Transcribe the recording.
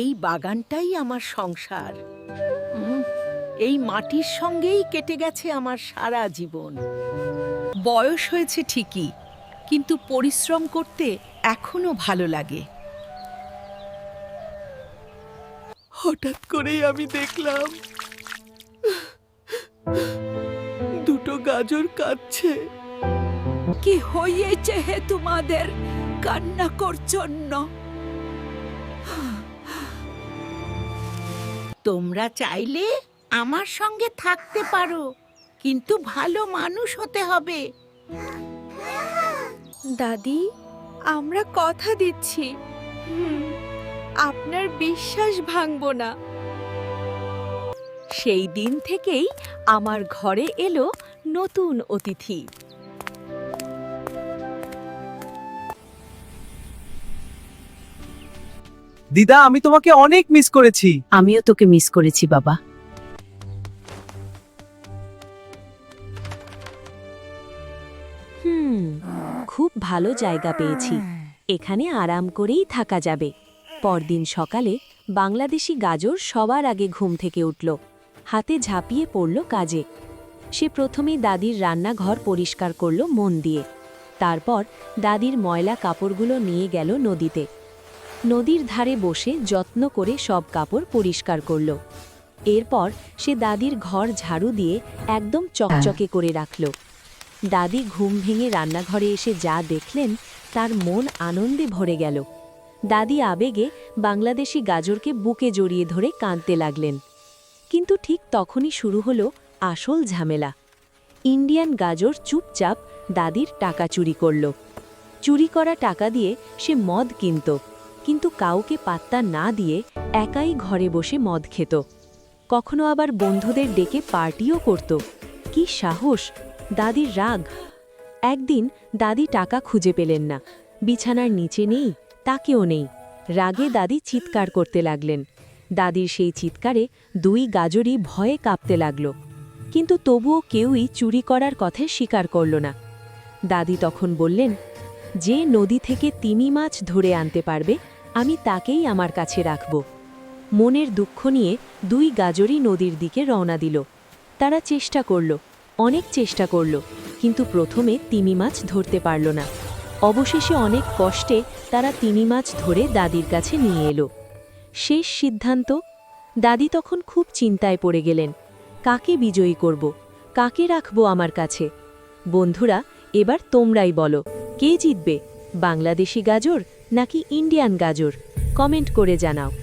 এই বাগানটাই আমার সংসার। এই মাটির সঙ্গেই কেটে গেছে আমার সারা জীবন। বয়স হয়েছে ঠিকই, কিন্তু পরিশ্রম করতে এখনও ভালো লাগে। হঠাৎ করেই আমি দেখলাম, দুটো গাজর কাঁদছে। কি হয়েছে হে তোমাদের কান্না করছন্ন তোমরা চাইলে আমার সঙ্গে থাকতে পারো কিন্তু ভালো মানুষ হতে হবে। দাদি আমরা কথা দিচ্ছি। আপনার বিশ্বাস ভাঙবো না। সেই দিন থেকেই আমার ঘরে এলো নতুন অতিথি। দিদা আমি তোমাকে অনেক মিস করেছি। আমিও তোকে মিস করেছি বাবা। হুম খুব ভালো জায়গা পেয়েছি। এখানে আরাম করেই থাকা যাবে। পরদিন সকালে বাংলাদেশি গাজর সবার আগে ঘুম থেকে উঠল। হাতে ঝাঁপিয়ে পড়ল কাজে। সে প্রথমেই দাদির রান্নাঘর পরিষ্কার করল মন দিয়ে। তারপর দাদির ময়লা কাপড়গুলো নিয়ে গেল নদীতে। নদীর ধারে বসে যত্ন করে সব কাপড় পরিষ্কার করল। এরপর সে দাদির ঘর ঝাড়ু দিয়ে একদম চকচকে করে রাখল। দাদি ঘুম ভেঙে রান্নাঘরে এসে যা দেখলেন, তার মন আনন্দে ভরে গেল। দাদি আবেগে বাংলাদেশি গাজরকে বুকে জড়িয়ে ধরে কাঁদতে লাগলেন। কিন্তু ঠিক তখনই শুরু হলো আসল ঝামেলা। ইন্ডিয়ান গাজর চুপচাপ দাদির টাকা চুরি করল। চুরি করা টাকা দিয়ে সে মদ কিনত। কিন্তু কাউকে পাত্তা না দিয়ে একাই ঘরে বসে মদ খেত। কখনো আবার বন্ধুদের ডেকে পার্টিও করত। কি সাহস! দাদির রাগ। একদিন দাদি টাকা খুঁজে পেলেন না। বিছানার নিচে নেই, তাকেও নেই। রাগে দাদি চিৎকার করতে লাগলেন। দাদির সেই চিৎকারে দুই গাজরই ভয়ে কাঁপতে লাগল। কিন্তু তবুও কেউই চুরি করার কথায় স্বীকার করল না। দাদি তখন বললেন, যে নদী থেকে তিমি মাছ ধরে আনতে পারবে আমি তাকেই আমার কাছে রাখব। মনের দুঃখ নিয়ে দুই গাজরই নদীর দিকে রওনা দিল। তারা চেষ্টা করল, অনেক চেষ্টা করল, কিন্তু প্রথমে তিমি মাছ ধরতে পারল না। অবশেষে অনেক কষ্টে তারা তিমি মাছ ধরে দাদির কাছে নিয়ে এলো। শেষ সিদ্ধান্ত, দাদি তখন খুব চিন্তায় পড়ে গেলেন, কাকে বিজয়ী করব, কাকে রাখব আমার কাছে? বন্ধুরা, এবার তোমরাই বলো, কে জিতবে, বাংলাদেশি গাজর নাকি ইন্ডিয়ান গাজর? কমেন্ট করে জানাও।